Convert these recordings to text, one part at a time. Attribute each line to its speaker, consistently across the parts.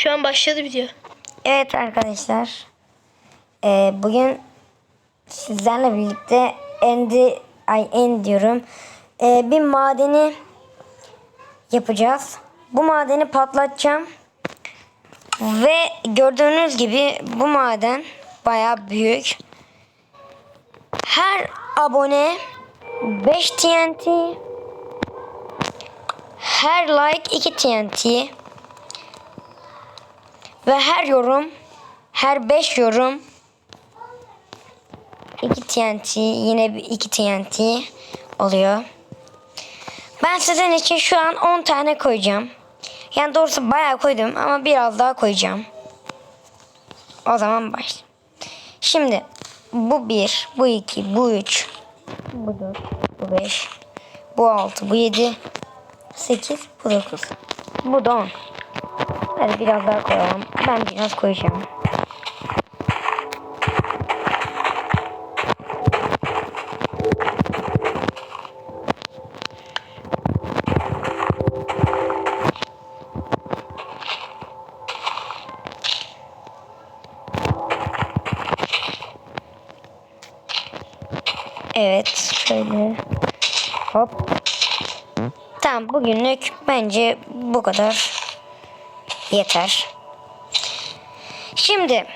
Speaker 1: Şu an başladı video.
Speaker 2: Evet arkadaşlar. Ee, bugün sizlerle birlikte endi ay en diyorum. Ee, bir madeni yapacağız. Bu madeni patlatacağım. Ve gördüğünüz gibi bu maden baya büyük. Her abone 5 TNT her like 2 TNT ve her yorum, her 5 yorum 2 TNT, yine bir 2 TNT oluyor. Ben sizin için şu an 10 tane koyacağım. Yani doğrusu bayağı koydum ama biraz daha koyacağım. O zaman başlayalım. Şimdi bu 1, bu 2, bu 3, bu 4, bu 5, bu 6, bu 7, 8, bu 9, bu da 10. Hadi biraz daha koyalım. Ben biraz koyacağım. Evet şöyle hop. Tamam bugünlük bence bu kadar yeter. Şimdi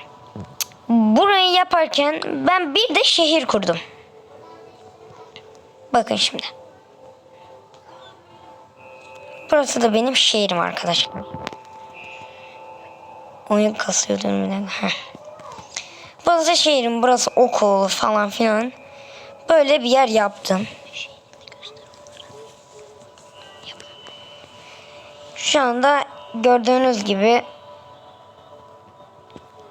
Speaker 2: burayı yaparken ben bir de şehir kurdum. Bakın şimdi. Burası da benim şehrim arkadaşlar. Oyun kasıyor dönmeden. Heh. Burası şehrim, burası okul falan filan. Böyle bir yer yaptım. Şu anda gördüğünüz gibi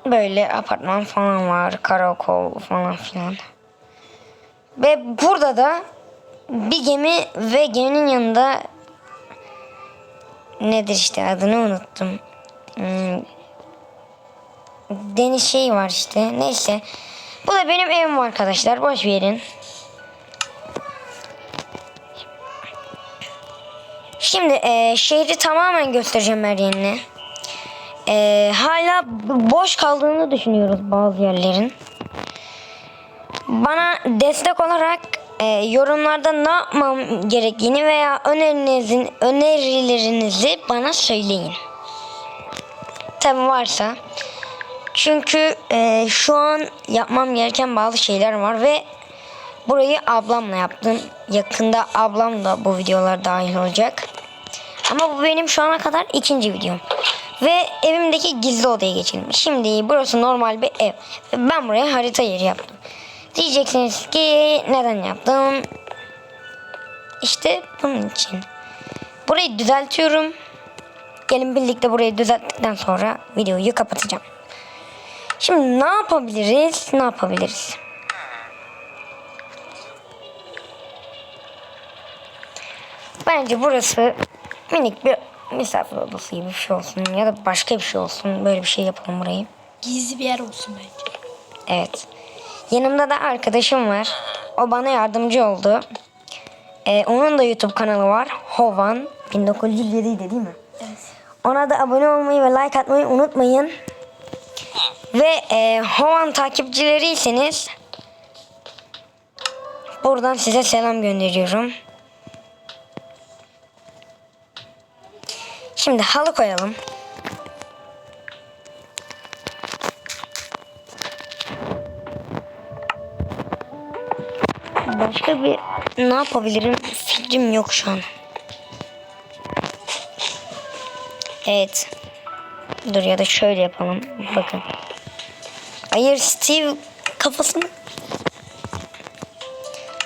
Speaker 2: böyle apartman falan var, karakol falan filan. Ve burada da bir gemi ve geminin yanında nedir işte adını unuttum. Hmm, deniz şeyi var işte. Neyse. Bu da benim evim arkadaşlar. Boş verin. Şimdi e, şehri tamamen göstereceğim yerini. E, hala boş kaldığını düşünüyoruz bazı yerlerin. Bana destek olarak e, yorumlarda ne yapmam gerektiğini veya önerinizin önerilerinizi bana söyleyin. Tabi varsa. Çünkü e, şu an yapmam gereken bazı şeyler var ve burayı ablamla yaptım. Yakında ablam da bu videolar dahil olacak. Ama bu benim şu ana kadar ikinci videom. Ve evimdeki gizli odaya geçelim. Şimdi burası normal bir ev. Ve ben buraya harita yeri yaptım. Diyeceksiniz ki neden yaptım? İşte bunun için. Burayı düzeltiyorum. Gelin birlikte burayı düzelttikten sonra videoyu kapatacağım. Şimdi ne yapabiliriz? Ne yapabiliriz? Bence burası minik bir misafir odası gibi bir şey olsun ya da başka bir şey olsun. Böyle bir şey yapalım burayı.
Speaker 1: Gizli bir yer olsun bence.
Speaker 2: Evet. Yanımda da arkadaşım var. O bana yardımcı oldu. Ee, onun da YouTube kanalı var. Hovan 1907 idi değil mi?
Speaker 1: Evet.
Speaker 2: Ona da abone olmayı ve like atmayı unutmayın. Ve e, Hovan takipçileriyseniz buradan size selam gönderiyorum. Şimdi halı koyalım. Başka bir ne yapabilirim fikrim yok şu an. Evet. Dur ya da şöyle yapalım. Bakın. Hayır Steve kafasını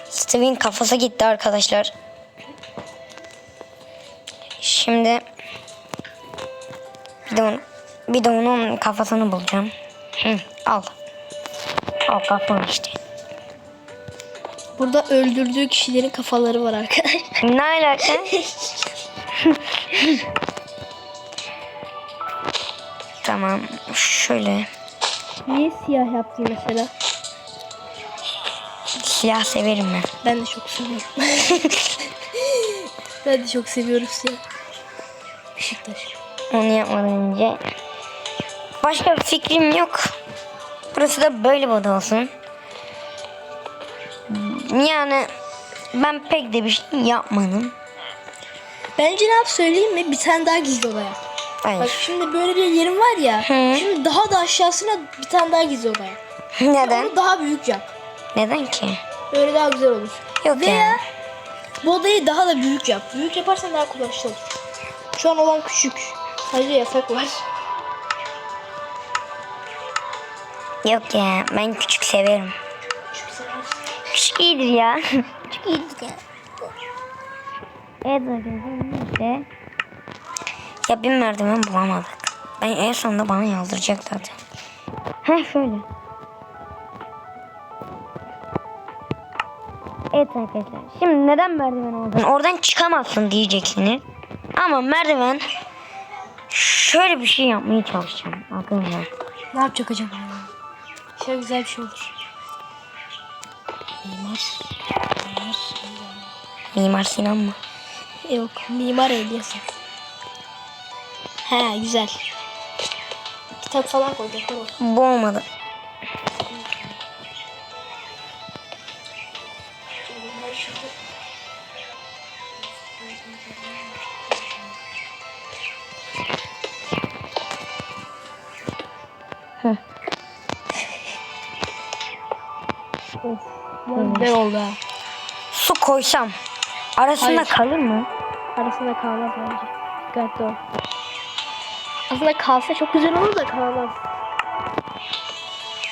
Speaker 2: Steve'in kafası gitti arkadaşlar. Şimdi bir de, onun, bir de onun kafasını bulacağım. Hı, al. Al kafan işte.
Speaker 1: Burada öldürdüğü kişilerin kafaları var arkadaşlar.
Speaker 2: Ne alaka? tamam. Şöyle.
Speaker 1: Niye siyah yaptın mesela?
Speaker 2: Siyah severim ben.
Speaker 1: Ben de çok seviyorum. ben de çok seviyorum siyah. Beşiktaş.
Speaker 2: Onu yapmadan önce Başka bir fikrim yok. Burası da böyle bir oda olsun. Yani ben pek de bir şey yapmadım.
Speaker 1: Bence ne yap söyleyeyim mi? Bir tane daha gizli oda yap. Bak
Speaker 2: Hayır.
Speaker 1: şimdi böyle bir yerim var ya.
Speaker 2: Hı.
Speaker 1: Şimdi daha da aşağısına bir tane daha gizli oda yap.
Speaker 2: Neden?
Speaker 1: Onu daha büyük yap.
Speaker 2: Neden ki?
Speaker 1: Böyle daha güzel olur.
Speaker 2: Yok
Speaker 1: Veya
Speaker 2: yani.
Speaker 1: bu odayı daha da büyük yap. Büyük yaparsan daha kullanışlı olur. Şu an olan küçük. Sadece yasak var.
Speaker 2: Yok ya ben küçük severim.
Speaker 1: Küçük
Speaker 2: iyidir ya.
Speaker 1: Küçük iyidir ya.
Speaker 2: evet arkadaşlar işte. Ya bir merdiven bulamadık. Ben en sonunda bana yazdıracak zaten. Heh şöyle. Evet arkadaşlar. Şimdi neden merdiven oldun? Oradan çıkamazsın diyeceksiniz. Ama merdiven şöyle bir şey yapmaya çalışacağım arkadaşlar.
Speaker 1: Ne yapacak acaba? Şöyle güzel bir şey olur. Mimar. Mimar.
Speaker 2: Mimar Sinan mı?
Speaker 1: Yok. Mimar Elyas'ın. He güzel. Kitap falan olsun.
Speaker 2: Bu olmadı.
Speaker 1: Güzel oldu.
Speaker 2: Su koysam arasında
Speaker 1: Hayır.
Speaker 2: kalır mı?
Speaker 1: Arasında kalmaz bence. Dikkatli ol. Aslında kalsa çok güzel olur da kalmaz.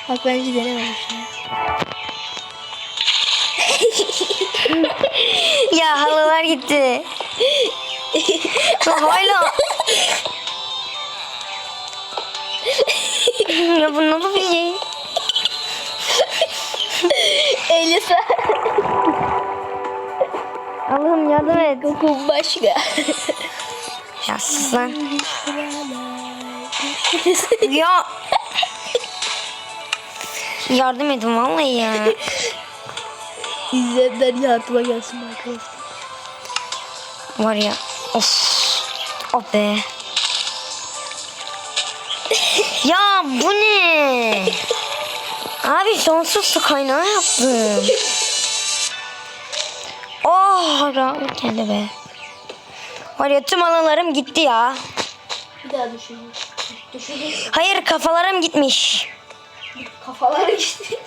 Speaker 1: Bak bence denememiş ya.
Speaker 2: Ya halılar gitti. Hala. ya bu nasıl bir şey?
Speaker 1: Elisa.
Speaker 2: Allah'ım yardım et.
Speaker 1: Kokun başka.
Speaker 2: Ya sus lan. Ya. Yardım edin vallahi ya.
Speaker 1: İzleyenler yardıma gelsin arkadaşlar.
Speaker 2: Var ya. Of. Of be. ya bu ne? Abi sonsuz su kaynağı yaptım. Oh rahat geldi be. Var ya tüm alanlarım gitti ya.
Speaker 1: Bir daha düşünün. Düşünün.
Speaker 2: Hayır kafalarım gitmiş.
Speaker 1: Kafalar gitti.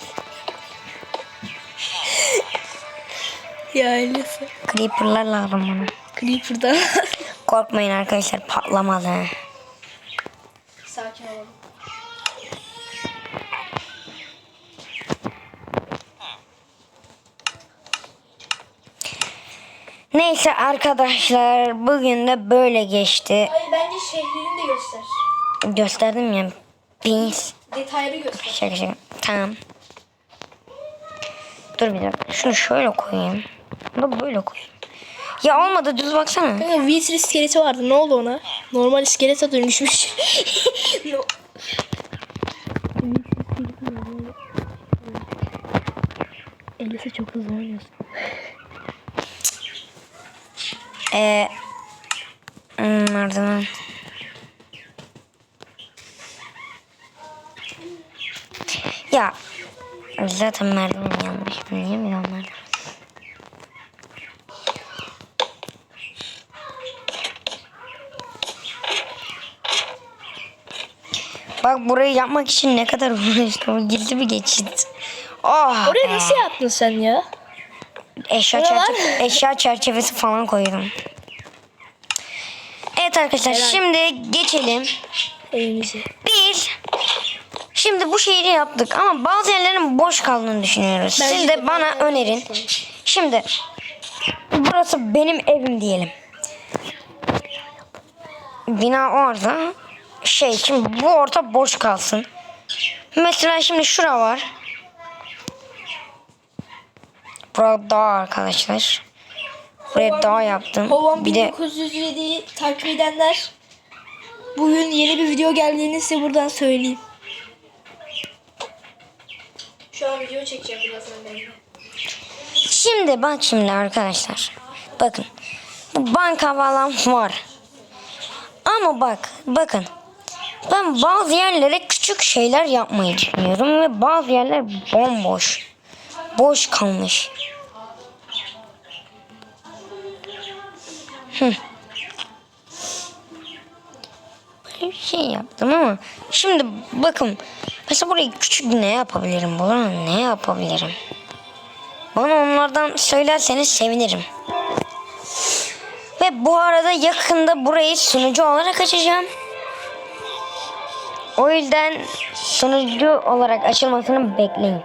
Speaker 1: ya Elisa.
Speaker 2: Creeper'lar lazım bana.
Speaker 1: Creeper'dan.
Speaker 2: Korkmayın arkadaşlar patlamaz ha.
Speaker 1: Sakin olalım.
Speaker 2: Neyse arkadaşlar bugün de böyle geçti.
Speaker 1: Hayır bence şehrini de göster.
Speaker 2: Gösterdim ya. Beans.
Speaker 1: Detaylı göster.
Speaker 2: Şaka şaka. Tamam. Dur bir dakika. Şunu şöyle koyayım. Bunu da böyle koyayım. Ya olmadı düz baksana.
Speaker 1: Kanka Wheatley iskeleti vardı. Ne oldu ona? Normal iskelete dönüşmüş. no. Elisa çok hızlı oynuyorsun.
Speaker 2: Ee, hmm, merdiven. Ya zaten merdiven yanlış. Niye mi merdiven? Bak burayı yapmak için ne kadar uğraştım. Gizli bir geçit. Oh
Speaker 1: Oraya
Speaker 2: be.
Speaker 1: nasıl yaptın sen ya?
Speaker 2: Eşya, çerçeve, eşya çerçevesi falan koydum. Evet arkadaşlar
Speaker 1: Helal.
Speaker 2: şimdi geçelim.
Speaker 1: Elimizi.
Speaker 2: Biz şimdi bu şehri yaptık ama bazı yerlerin boş kaldığını düşünüyoruz.
Speaker 1: Bence
Speaker 2: Siz
Speaker 1: de
Speaker 2: bana önerin. Şimdi burası benim evim diyelim. Bina orada. Şey şimdi bu orta boş kalsın. Mesela şimdi şura var. Burada dağ arkadaşlar. Buraya dağ yaptım.
Speaker 1: Kovan
Speaker 2: Bir de
Speaker 1: 1907'yi takip edenler bugün yeni bir video geldiğini size buradan söyleyeyim. Şu an video çekeceğim birazdan ben de.
Speaker 2: Şimdi bak şimdi arkadaşlar. Bakın. Bu banka falan var. Ama bak bakın. Ben bazı yerlere küçük şeyler yapmayı düşünüyorum ve bazı yerler bomboş. Boş kalmış. Hı. Böyle bir şey yaptım ama şimdi bakın mesela burayı küçük ne yapabilirim? Buraya ne yapabilirim? Bana onlardan söylerseniz sevinirim. Ve bu arada yakında burayı sunucu olarak açacağım. O yüzden sunucu olarak açılmasını bekleyin.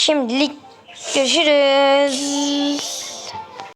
Speaker 2: Şimdilik görüşürüz.